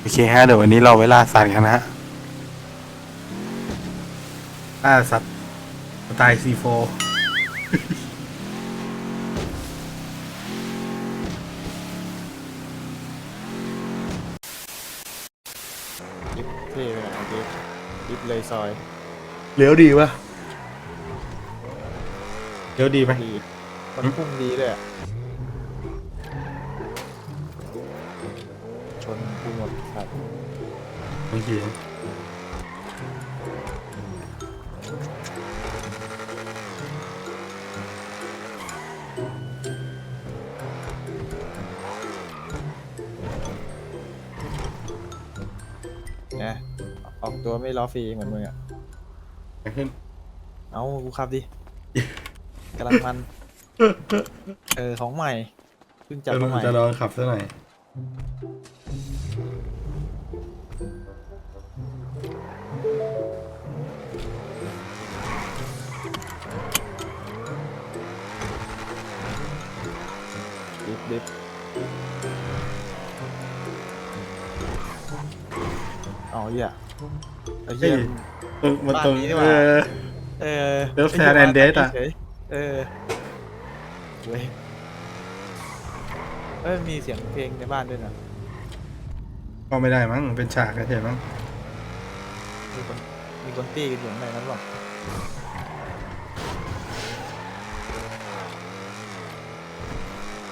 โอเคฮะเดี๋ยววันนี้เราไปล่าสัตว์กันนะฮะล่าสัตว์สไตล์ซีโฟดิฟเท่เลยนะดิฟดิฟเลยซอยเลี้ยวดีปะเลี้ยวดีไหมดีมันพุ่งดีเลยอะ นกูหมดครับโอเคนะออกตัวไม่ล้อฟรีเหมือนมึงอะ ไปขึ้น เอากูขับดิกำลังมัน เออ ของใหม่เพิ่งจับมาใหม่ จะลองขับซะหน่อย ดิฟดิฟเอาเหี้ยไอ้เหี้ยเฮ้ย ตรงมันตรงบ้านนี้นี่หเอว่าอเออ Love Sad and Death อะเฉยเออเว้ยเอ้ยมีเสียงเพลงในบ้านด้วยนะก็ไม่ได้มั้งเป็นฉากเฉยๆมั้งมีคนมีคนตี้กันอยู่ข้างในนั้นหรอ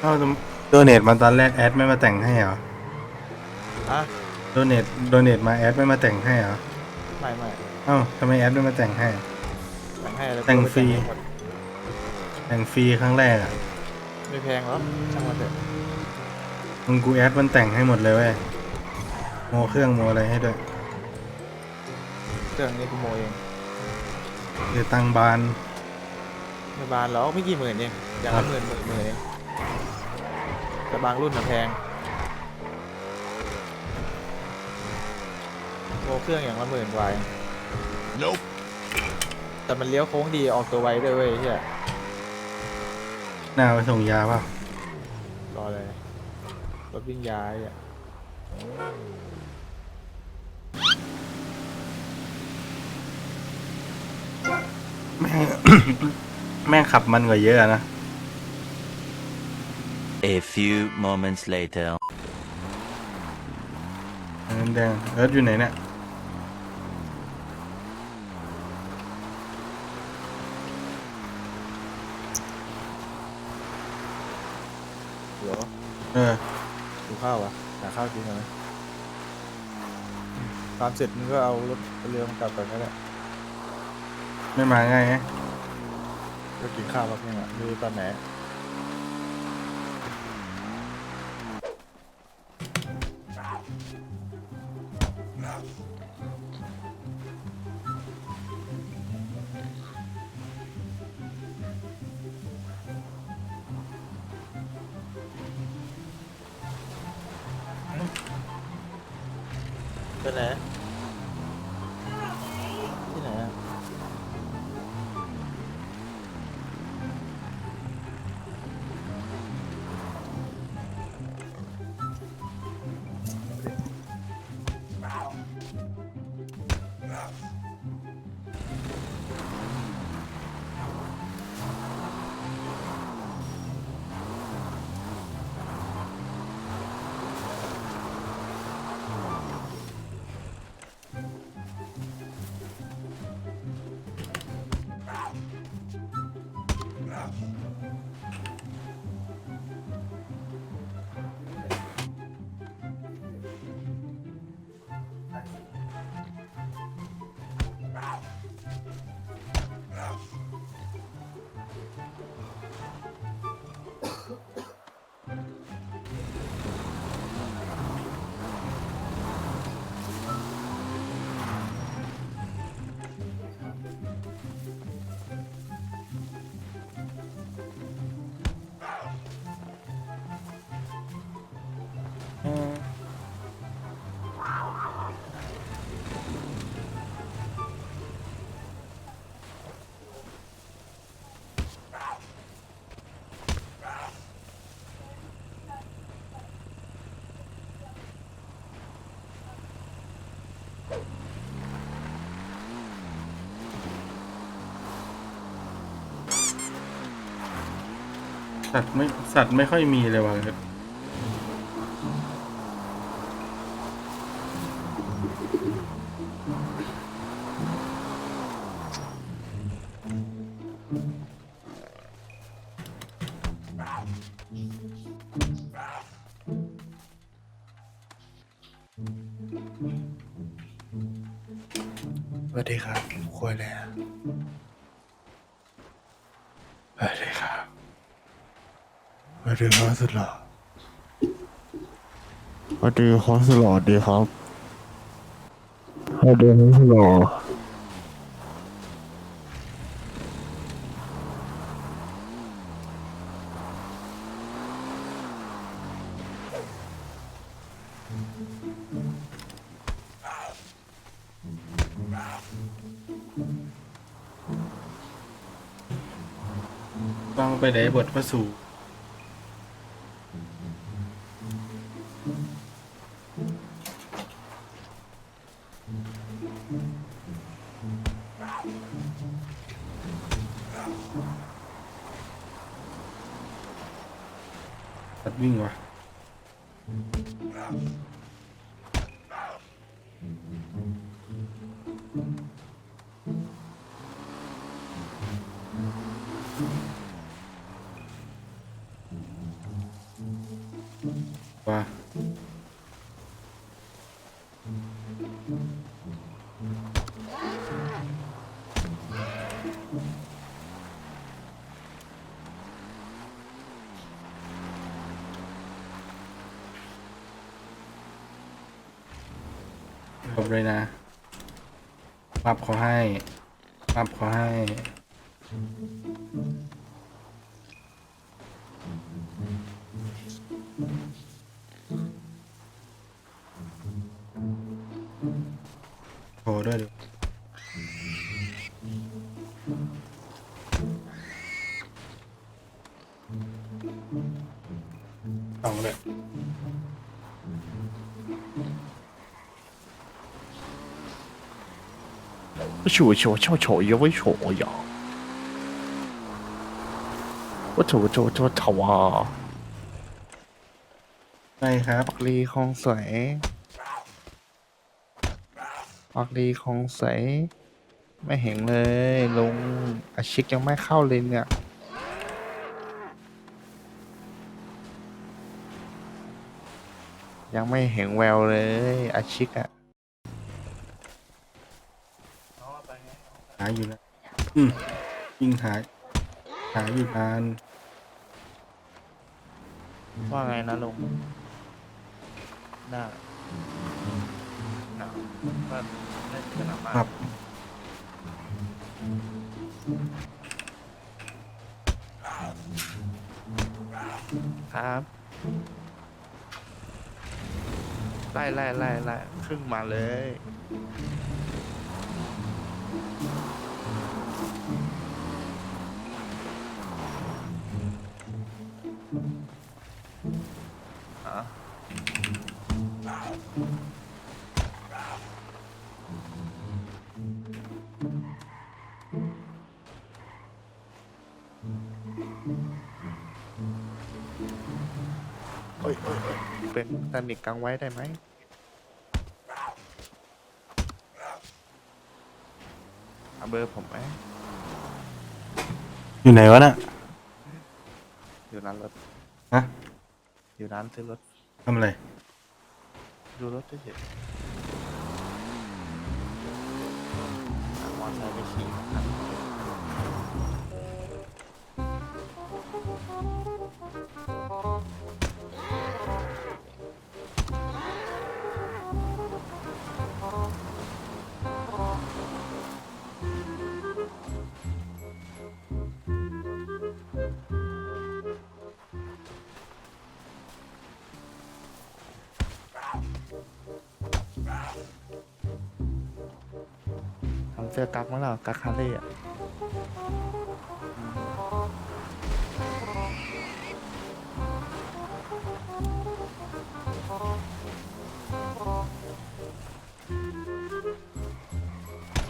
เอ้าโดเนทมาตอนแรกแอดไม่มาแต่งให้เหรอฮะโดเนทโดเนทมาแอดไม่มาแต่งให้เหรอไม่ไม่เอ้าทำไมแอดไม่มาแต่งให้ แต่งให้แล้วแต่งฟรี ก็ไปแต่งให้หมดแต่งฟรีครั้งแรกอะไม่แพงหรอกช่างมันเถอะมึงกูแอดมันแต่งให้หมดเลยเว้ยโมเครื่องโมอะไรให้ด้วยเครื่องนี้กูโมเองเดี๋ยวตังบานไม่บานหรอกไม่กี่หมื่นเองอย่างครัละบหมื่นหมื่นหมื่นเอง แต่บางรุ่นน่ะแพงโมเครื่องอย่างละหมื่นกว่าเองแต่มันเลี้ยวโค้งดีออกตัวไวด้วยเว้ยเฮียหน้าไปส่งยาเปล่ารอเลยรถวิ่งยาไอ้เหี้ยแม่ง แม่งขับมันกว่าเยอะอะนะ A few moments later. อันนั้นแดงเอิร์ธอยู่ไหนเนี่ยเดี๋ยวเออดูข้าวอะหาข้าวกินกันไหมตามเสร็จมึงก็เอารถเรือมากลับก่อนก็ได้ไม่มาง่ายไงก็กินข้าวแป๊บนึงอะมีตอนไหน ไป สัตว์ไม่สัตว์ไม่ค่อยมีเลยว่ะสวัสดีครับคุยเลย ดีครับสุดหล่อสวัสดีครับสุดหล่อดีครับสวัสดีครับสุดหล่อต้องไปได้บทพระสูตร วิ่งวะว่า เลยนะปรับเขาให้ปรับเขาให้โทรด้วยดิสองเลย 是我我叫丑也为丑呀，我丑我丑我丑丑啊！ ใช่ครับ ออกลีคลองสวยออกลีคลองสวยไม่เห็นเลยลุงอาชิกยังไม่เข้าเลยเนี่ย ยังไม่เห็นแววเลยอาชิกอะ หาอยู่นะอืมยิงหาหาอยู่นานว่าไงนะลุงน่าหนาวก็น่าจะหนาวมากครับครับไล่ไล่ไล่ไล่ครึ่งมาเลย อ้ยโอ้ยโอ้ยเป็นตานิกกังไว้ได้ไหมเอาเบอร์ผมไหมอยู่ไหนวะน่ะ อยู่ร้านรถฮะ อยู่ร้านซื้อรถทำอะไร ดูรถเฉยๆหามอเตอร์ไซค์ไปขี่นะครับ ทำเสื้อกั๊กมั้งเหรอกั๊กฮาร์เลย์อะ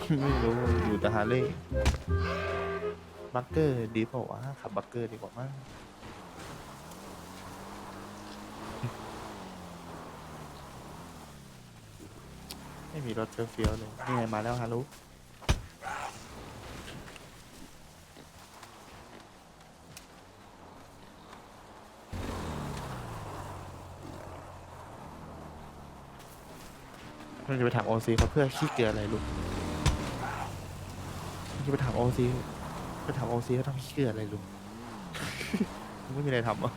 ไม่รู้อยู่แต่ฮาร์เลย์บักเกอร์ดีเปล่าวะขับบักเกอร์ดีกว่ามากไม่มีรถเจอเฟียวเลยนี่ไงมาแล้วฮารุเราจะไปถามโอซีเขาเพื่อขี้เกลืออะไรลูก ที่ไปถามโอซีไปถามโอซีเขาทำเชื่ออะไรลูกไม่มีอะไรทำอะ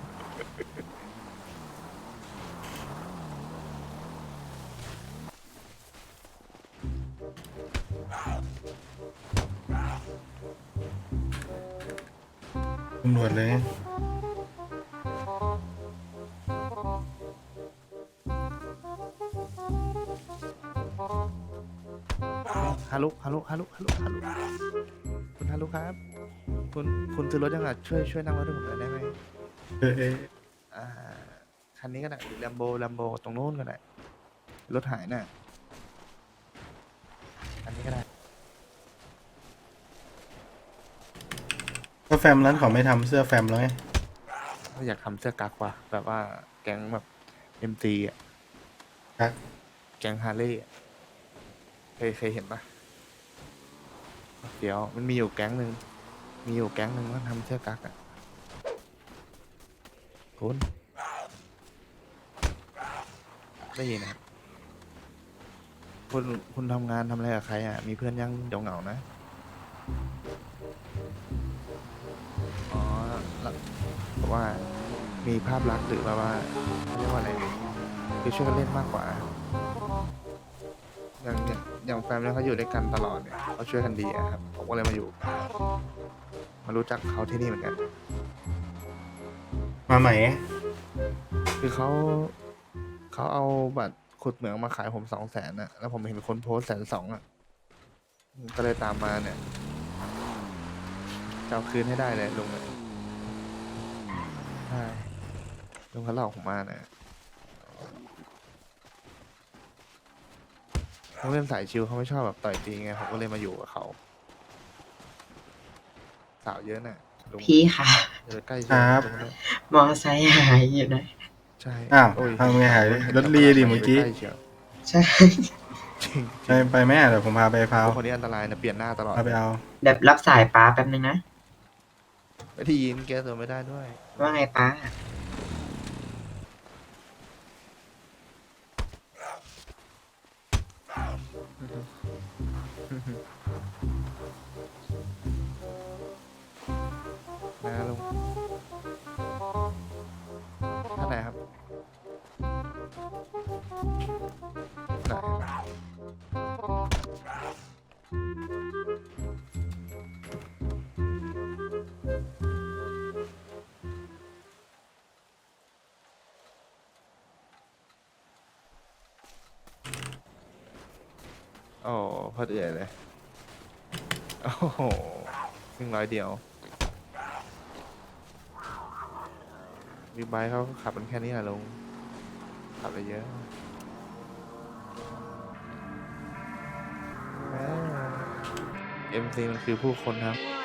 ตำรวจเลย ฮารุฮารุฮารุฮารุฮารุคุณฮารุครับ คุณคุณซื้อรถยังไงช่วยช่วยนั่งรถให้ผมหน่อยได้ไหมเออเอออ่าคันนี้ก็ได้แลมโบแลมโบตรงโน้นก็ได้รถหายน่ะอันนี้ก็ได้ก็แฟมร้านเขาไม่ทำเสื้อแฟมแล้วไงอยากทำเสื้อกั๊กว่ะแบบว่าแก๊งแบบเอ็มซีอะครับแก๊งฮาร์เลย์อะเคยเคยเห็นปะ เดี๋ยวมันมีอยู่แก๊งหนึ่งมีอยู่แก๊งหนึ่งมันทำเสื้อกั๊กอะคุณได้ยินนะครับคุณคุณทำงานทำอะไรกับใครอะมีเพื่อนยังเดี๋ยวเหงานะอ๋อแล้วเพราะว่ามีภาพลักษณ์หรือแบบว่าเขาเรียกว่าอะไรคือช่วยกันเล่นมากกว่าอย่างอย่าง อย่างแฟนเนี่ยเขาอยู่ด้วยกันตลอดเนี่ยเขาช่วยกันดีอะครับผมก็เลยมาอยู่ มารู้จักเขาที่นี่เหมือนกัน มาใหม่ คือเขาเขาเอาบัตรขุดเหมืองมาขายผมสองแสนอะแล้วผมเห็นคนโพสแสนสองอะก็เลยตามมาเนี่ยจะเอาคืนให้ได้เลยลุงเนี่ยใช่ลุงเขาหลอกผมมาเนี่ย เขาเล่นสายชิวเขาไม่ชอบแบบต่อยตีไงผมก็เลยมาอยู่กับเขาสาวเยอะน่ะลุงพี่ค่ะเดี๋ยวใกล้ครับ ลุงด้วยมอไซค์หายอยู่ไหนใช่อ้าวโยทำไงหายรถลีดิเมื่อกี้ใเชียวใช่ จริงไปไปแม่เดี๋ยวผมพาไปพาวคนนี้อันตรายนะเปลี่ยนหน้าตลอดพาไปเอา เดี๋ยวรับสายป้าแป๊บนึงนะ ไม่ได้ยินแกตัวไม่ได้ด้วย ว่าไงป้า โอ้พอดเอื่อยเลย โอ้โหซึ่งร้อยเดียวมีบายเขาขับมันแค่นี้แหละลง ขับไปเยอะเอ็มซีมันคือผู้คนครับ